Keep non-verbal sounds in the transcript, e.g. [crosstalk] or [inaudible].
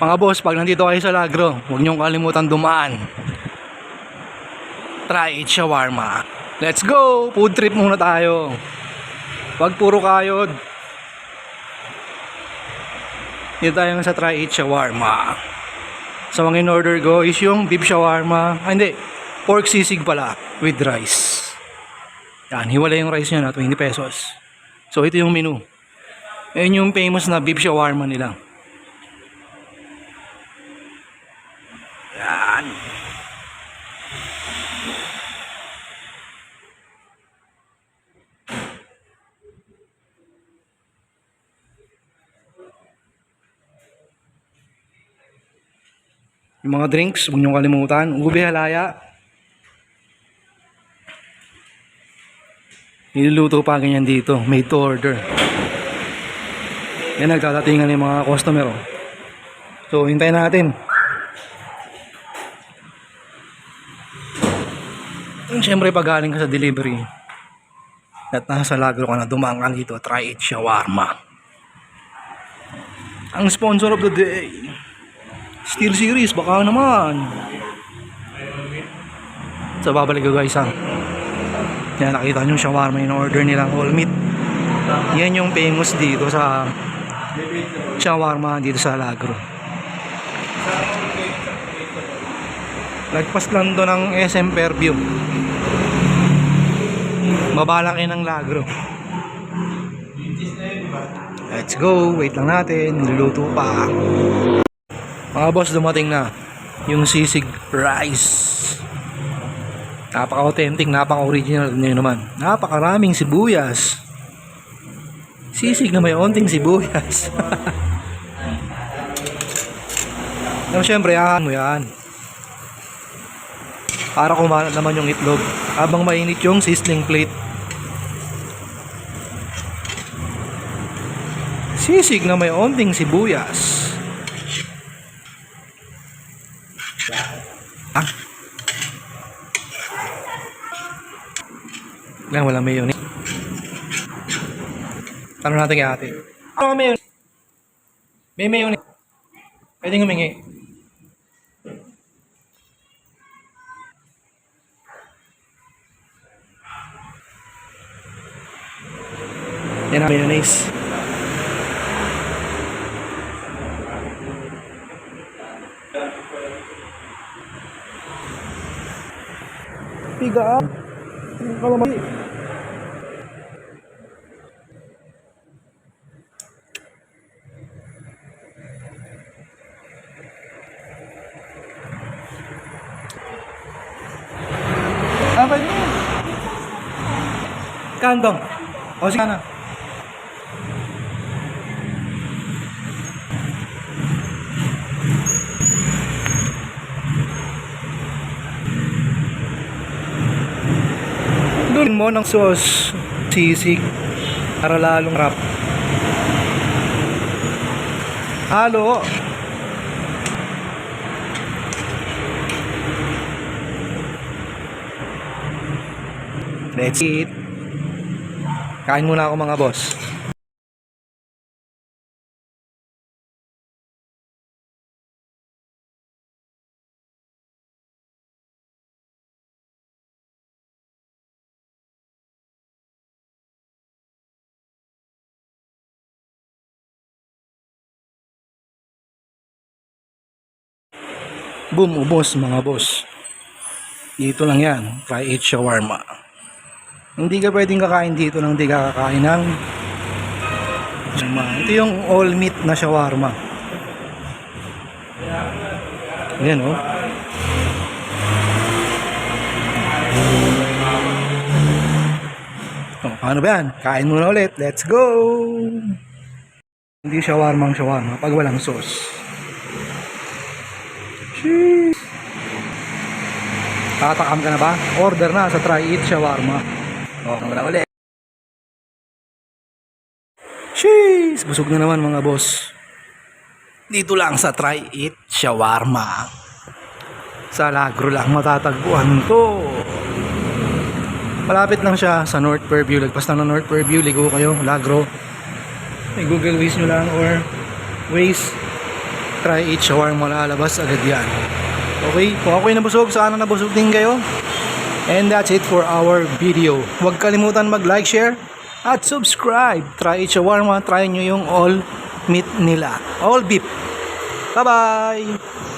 Mga boss, pag nandito kayo sa Lagro, huwag niyong kalimutan dumaan. Try it shawarma. Let's go! Food trip muna tayo. Wag puro kayod. Dito tayo sa try it shawarma. Sa mga in-order ko is yung beef shawarma. Ah, hindi. Pork sisig pala with rice. Yan, hiwala yung rice niya na 20 pesos. So ito yung menu. Ayun yung famous na beef shawarma nila. Yan. Yung mga drinks, huwag niyong kalimutan. Ube halaya. Niluluto pa ganyan dito. Made to order. Yan, nagtatatingan yung mga customer. Oh. So, hintayin natin. Siyempre pag galing ka sa delivery at nasa lagro ka na dumaan dito, try it shawarma. Ang sponsor of the day, Steel Series, baka naman. So babalik ko guys ha. Yan nakita nyo shawarma yung order nilang all meat. Yan yung famous dito sa shawarma dito sa Lagro. Lagpas lang doon ng SM Fairview. Kayo ng Lagro. Let's go. Wait lang natin. Niluluto pa. Mga boss, dumating na yung sisig rice. Napaka-authentic, napaka-original niya naman. Napakaraming sibuyas. Sisig na may onting sibuyas. [laughs] Pero syempre, yan mo yan. Para kumalat naman yung itlog. Habang mainit yung sizzling plate. Sisig na may onting sibuyas. Ah. Lang wala mayonnaise. Tanong natin kay ate. Ano may mayonnaise? May mayonnaise. Pwedeng humingi. Yan ang mayonnaise. Piga ah. Kalamay. Apa ini? Kantong. O sige na. Mo ng sauce sisig para lalong rap. Halo. Let's eat. Kain muna ako mga boss. Boom, ubos mga boss. Dito lang yan, try it shawarma. Hindi ka pwedeng kakain dito nang hindi ka kakain ng shawarma. Ito yung all meat na shawarma. Ayan oh. Oh, paano ba yan? Kain muna ulit. Let's go! Hindi shawarma ang shawarma pag walang sauce. Sheesh. Tatakam ka na ba? Order na sa Try It Shawarma. O, oh, wala ulit. Sheesh! Busog na naman mga boss. Dito lang sa Try It Shawarma. Sa Lagro lang matatagpuan to. Malapit lang siya sa North Fairview. Lagpas lang ng North Fairview, ligo kayo, Lagro. May Google Waze nyo lang or Waze. Try eat shawarma lalabas agad yan. Okay, kung ako'y nabusog, sana nabusog din kayo. And that's it for our video. Huwag kalimutan mag-like, share, at subscribe. Try eat shawarma, try nyo yung all meat nila. All beef. Bye-bye!